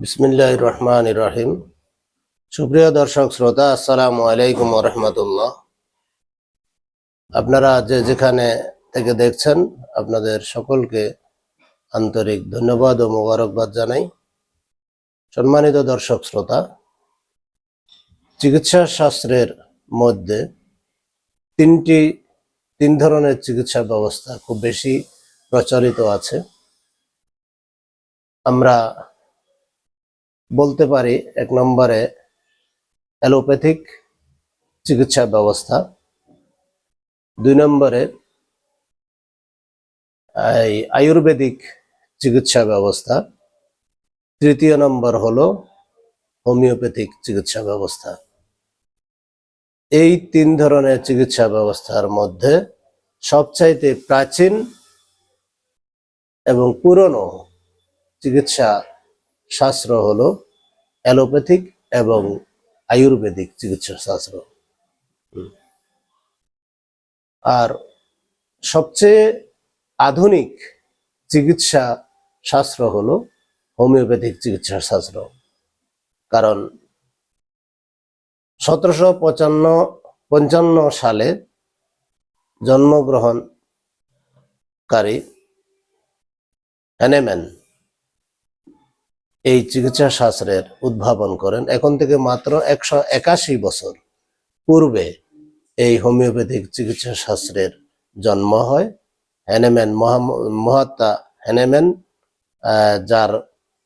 বিসমিল্লাহ রহমান রহিম সুপ্রিয় দর্শক, শ্রোতা, আসসালামু আলাইকুম রহমতুল্লাহ। আপনারা যে যেখানে থেকে দেখছেন, আপনাদের সকলকে আন্তরিক ধন্যবাদ ও মোবারকবাদ জানাই। সম্মানিত দর্শক, শ্রোতা, চিকিৎসা শাস্ত্রের মধ্যে তিনটি, তিন ধরনের চিকিৎসা ব্যবস্থা খুব বেশি প্রচলিত আছে। আমরা বলতে পারি, এক নম্বরে অ্যালোপ্যাথিক চিকিৎসা ব্যবস্থা। দুই নম্বরে, এই আয়ুর্বেদিক চিকিৎসা ব্যবস্থা। তৃতীয় নম্বর হলো হোমিওপ্যাথিক চিকিৎসা ব্যবস্থা। এই তিন ধরনের চিকিৎসা ব্যবস্থার মধ্যে সবচাইতে প্রাচীন এবং পুরনো চিকিৎসা শাস্ত্র হলো অ্যালোপ্যাথিক এবং আয়ুর্বেদিক চিকিৎসা শাস্ত্র। আর সবচেয়ে আধুনিক চিকিৎসা শাস্ত্র হলো হোমিওপ্যাথিক চিকিৎসা শাস্ত্র কারণ সতেরোশো পঞ্চান্ন পঞ্চান্ন সালে জন্মগ্রহণকারী হ্যানেম্যান এই চিকিৎসা শাস্ত্রের উদ্ভাবন করেন। এখন থেকে মাত্র একশো একাশি বছর পূর্বে এই হোমিওপ্যাথিক চিকিৎসা শাস্ত্রের জন্ম হয়। হ্যানেম্যান মহাত্মা হ্যানেম্যান যার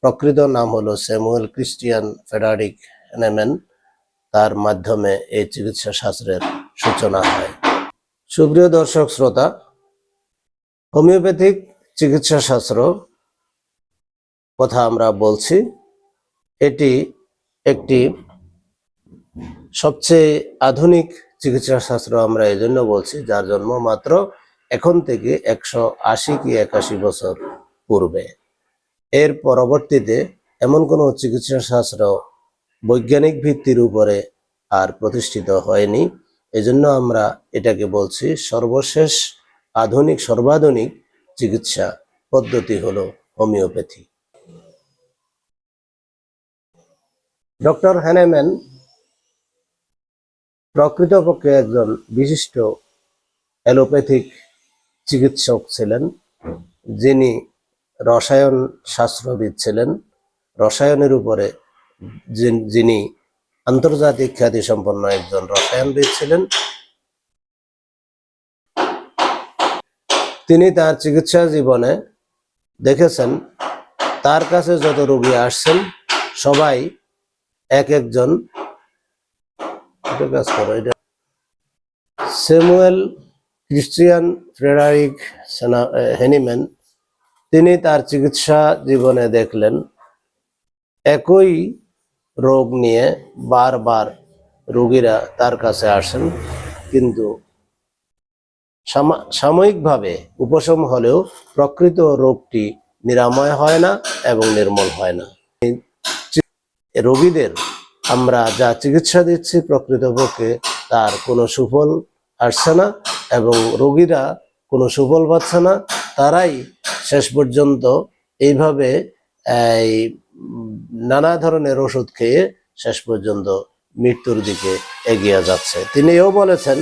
প্রকৃত নাম হলো স্যামুয়েল ক্রিস্টিয়ান ফেডারিক হ্যানেম্যান তার মাধ্যমে এই চিকিৎসা শাস্ত্রের সূচনা হয়। সুপ্রিয় দর্শক, শ্রোতা, হোমিওপ্যাথিক চিকিৎসা শাস্ত্র কথা আমরা বলছি। এটি একটি সবচেয়ে আধুনিক চিকিৎসা শাস্ত্র আমরা এই জন্য বলছি, যার জন্ম মাত্র এখন থেকে একশো আশি কি একাশি বছর পূর্বে। এর পরবর্তীতে এমন কোনো চিকিৎসা শাস্ত্র বৈজ্ঞানিক ভিত্তির উপরে আর প্রতিষ্ঠিত হয়নি। এজন্য আমরা এটাকে বলছি সর্বশেষ আধুনিক, সর্বাধুনিক চিকিৎসা পদ্ধতি হলো হোমিওপ্যাথি। ডক্টর হ্যানেম্যান প্রকৃতপক্ষে একজন বিশিষ্ট অ্যালোপ্যাথিক চিকিৎসক ছিলেন, যিনি রসায়ন শাস্ত্রবিদ ছিলেন। রসায়নের উপরে যিন- আন্তর্জাতিক খ্যাতি সম্পন্ন একজন রসায়নবিদ ছিলেন। তিনি তার চিকিৎসা জীবনে দেখেছেন, তার কাছে যত রোগী আসছেন, সবাই এক একজন। কাজ করো, এটা স্যামুয়েল ক্রিস্টিয়ান ফ্রেডারিক হেনিম্যান। তিনি তার চিকিৎসা জীবনে দেখলেন, একই রোগ নিয়ে বারবার রোগীরা তার কাছে আসেন, কিন্তু সাময়িকভাবে উপশম হলেও প্রকৃত রোগটি নিরাময় হয় না এবং নির্মল হয় না। রোগীদের আমরা যা চিকিৎসা দিচ্ছি প্রকৃতপক্ষে তার কোনো সুফল আসছে না এবং রোগীরা কোনো সুফল পাচ্ছে না। তারাই শেষ পর্যন্ত এইভাবে এই নানা ধরনের ওষুধ খেয়ে শেষ পর্যন্ত মৃত্যুর দিকে এগিয়ে যাচ্ছে। তিনি এও বলেছেন,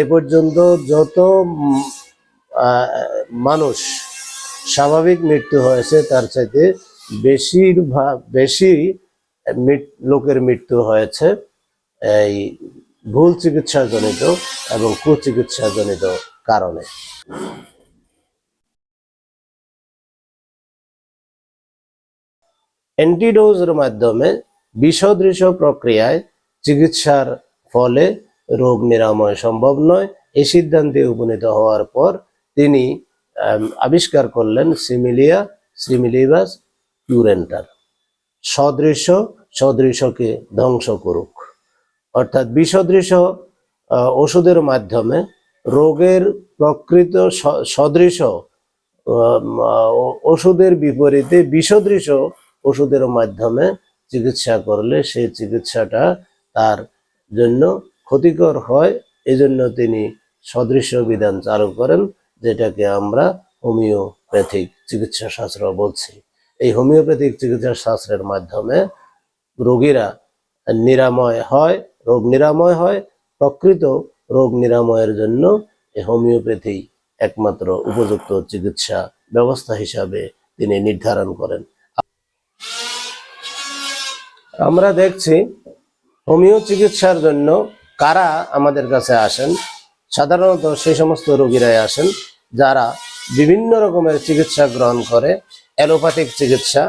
এ পর্যন্ত যত মানুষ স্বাভাবিক মৃত্যু হয়েছে, তার চাইতে বেশিরভাগ বেশি লোকের মৃত্যু হয়েছে। এই ভুল চিকিৎসা জনিত এবং কুচিকিৎসা জনিত কারণে। অ্যান্টিডোজের মাধ্যমে বিষদৃশ প্রক্রিয়ায় চিকিৎসার ফলে রোগ নিরাময় সম্ভব নয়। এই সিদ্ধান্তে উপনীত হওয়ার পর তিনি আবিষ্কার করলেন সিমিলিয়া, সিমিলিবাস পিউরেন্টার সদৃশ সদৃশকে ধ্বংস করুক। অর্থাৎ বিষদৃশ আহ, ওষুধের মাধ্যমে রোগের প্রকৃত স- সদৃশ ও- ওষুধের বিপরীতে বিষদৃশ ওষুধের মাধ্যমে চিকিৎসা করলে সেই চিকিৎসাটা তার জন্য ক্ষতিকর হয়। এজন্য তিনি সদৃশ্য বিধান চালু করেন যেটাকে আমরা হোমিওপ্যাথিক চিকিৎসা শাস্ত্র বলছি। এই হোমিওপ্যাথিক চিকিৎসা শাস্ত্রের মাধ্যমে রোগীরা নিরাময় হয়, রোগ নিরাময় হয়, প্রকৃত রোগ নিরাময়ের জন্য এই হোমিওপ্যাথি একমাত্র উপযুক্ত চিকিৎসা ব্যবস্থা হিসাবে তিনি নির্ধারণ করেন। আমরা দেখছি হোমিও চিকিৎসার জন্য কারা আমাদের কাছে আসেন? সাধারণত সেই সমস্ত রোগীরাই আসেন যারা বিভিন্ন রকমের চিকিৎসা গ্রহণ করে অ্যালোপ্যাথিক চিকিৎসা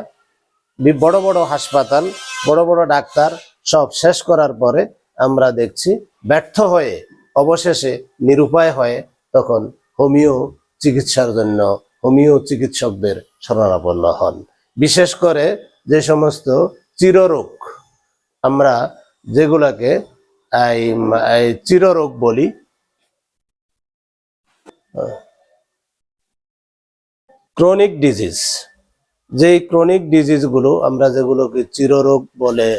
বড় বড় হাসপাতাল, বড় বড় ডাক্তার সব শেষ করার পরে আমরা দেখছি ব্যর্থ হয়ে, অবশেষে নিরুপায় হয়ে তখন হোমিও চিকিৎসার জন্য হোমিও চিকিৎসকদের শরণাপন্ন হন। বিশেষ করে যে সমস্ত চিররোগ, আমরা যেগুলাকে চিররোগ বলি ক্রনিক ডিজিজ যেই ক্রনিক ডিজিজগুলো আমরা যেগুলোকে চিররোগ বলে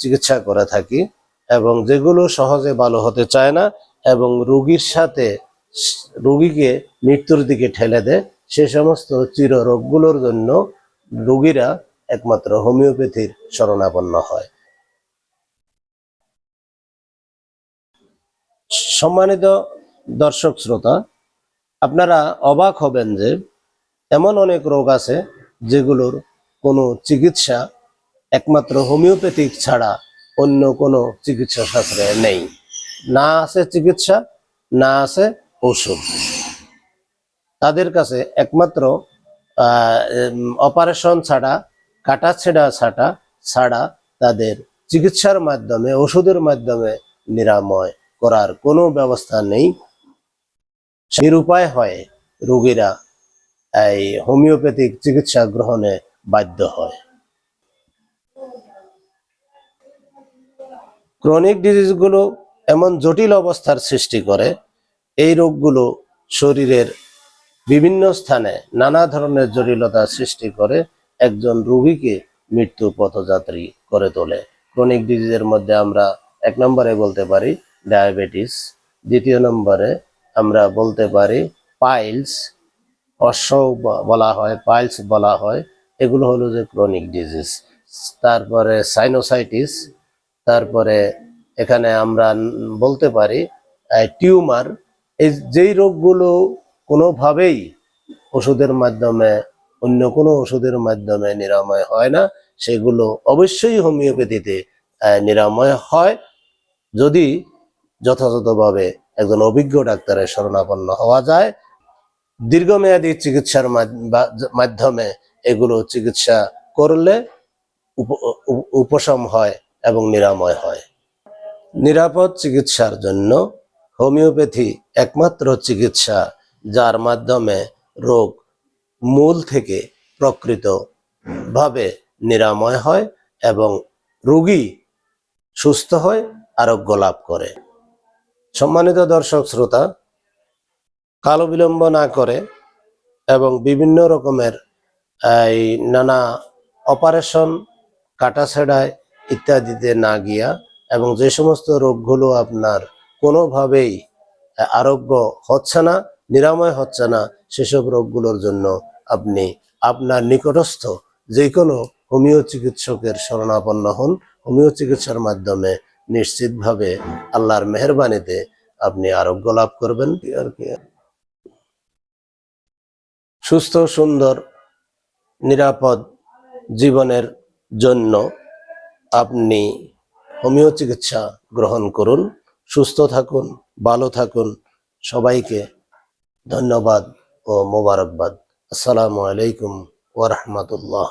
চিকিৎসা করে থাকি এবং যেগুলো সহজে ভালো হতে চায় না এবং রোগীর সাথে রোগীকে মৃত্যুর দিকে ঠেলে দেয়, সে সমস্ত চিররোগগুলোর জন্য রোগীরা একমাত্র হোমিওপ্যাথির শরণাপন্ন হয়। সম্মানিত দর্শক শ্রোতা, আপনারা অবাক হবেন যে এমন অনেক রোগ আছে যেগুলোর কোনো চিকিৎসা একমাত্র হোমিওপ্যাথিক ছাড়া অন্য কোনো চিকিৎসা শাস্ত্রে নেই। না আছে চিকিৎসা, না আছে ঔষধ। তাদের কাছে একমাত্র অপারেশন ছাড়া কাটা ছেঁড়া ছাড়া ছাড়া তাদের চিকিৎসার মাধ্যমে ওষুধের মাধ্যমে নিরাময় করার কোনো ব্যবস্থা নেই। নিরুপায় হয় রোগীরা। এই হোমিওপ্যাথিক চিকিৎসা গ্রহণে বাধ্য হয়। ক্রনিক ডিজিজগুলো এমন জটিল অবস্থার সৃষ্টি করে। এই রোগগুলো শরীরের বিভিন্ন স্থানে নানা ধরনের জটিলতা সৃষ্টি করে। একজন রোগীকে মৃত্যু পথযাত্রী করে তোলে। ক্রনিক ডিজিজের মধ্যে আমরা এক নম্বরে বলতে পারি ডায়াবেটিস। দ্বিতীয় নম্বরে আমরা বলতে পারি পাইলস। অশ্ব বলা হয়, পাইলস বলা হয়। এগুলো হলো যে ক্রনিক ডিজিজ। তারপরে সাইনোসাইটিস, তারপরে এখানে আমরা বলতে পারি টিউমার। এই যেই রোগগুলো কোনোভাবেই ওষুধের মাধ্যমে, অন্য কোনো ওষুধের মাধ্যমে নিরাময় হয় না, সেগুলো অবশ্যই হোমিওপ্যাথিতে নিরাময় হয়। যদি যথাযথভাবে একজন অভিজ্ঞ ডাক্তারের শরণাপন্ন হওয়া যায় দীর্ঘমেয়াদী চিকিৎসার মাধ- মাধ্যমে এগুলো চিকিৎসা করলে উপ- উপ- উপশম হয় এবং নিরাময় হয়। নিরাপদ চিকিৎসার জন্য হোমিওপ্যাথি একমাত্র চিকিৎসা যার মাধ্যমে রোগ মূল থেকে প্রকৃত ভাবে নিরাময় হয় এবং রোগী সুস্থ হয়, আরোগ্য লাভ করে। সম্মানিত দর্শক, শ্রোতা কালো বিলম্ব না করে এবং বিভিন্ন রকমের, এই নানা অপারেশন কাটাছেড়ায় ইত্যাদিতে না গিয়া এবং যে সমস্ত রোগগুলো আপনার কোনোভাবেই আরোগ্য হচ্ছে না, নিরাময় হচ্ছে না, সেসব রোগগুলোর জন্য আপনি আপনার নিকটস্থ যে কোনো হোমিও চিকিৎসকের শরণাপন্ন হন। হোমিও চিকিৎসার মাধ্যমে নিশ্চিতভাবে আল্লাহর মেহরবানিতে আপনি আরোগ্য লাভ করবেন। আর কি সুস্থ, সুন্দর, নিরাপদ জীবনের জন্য আপনি হোমিও চিকিৎসা গ্রহণ করুন, সুস্থ থাকুন, ভালো থাকুন। সবাইকে ধন্যবাদ ও মোবারকবাদ। আসসালামু আলাইকুম ওরহমতুল্লাহ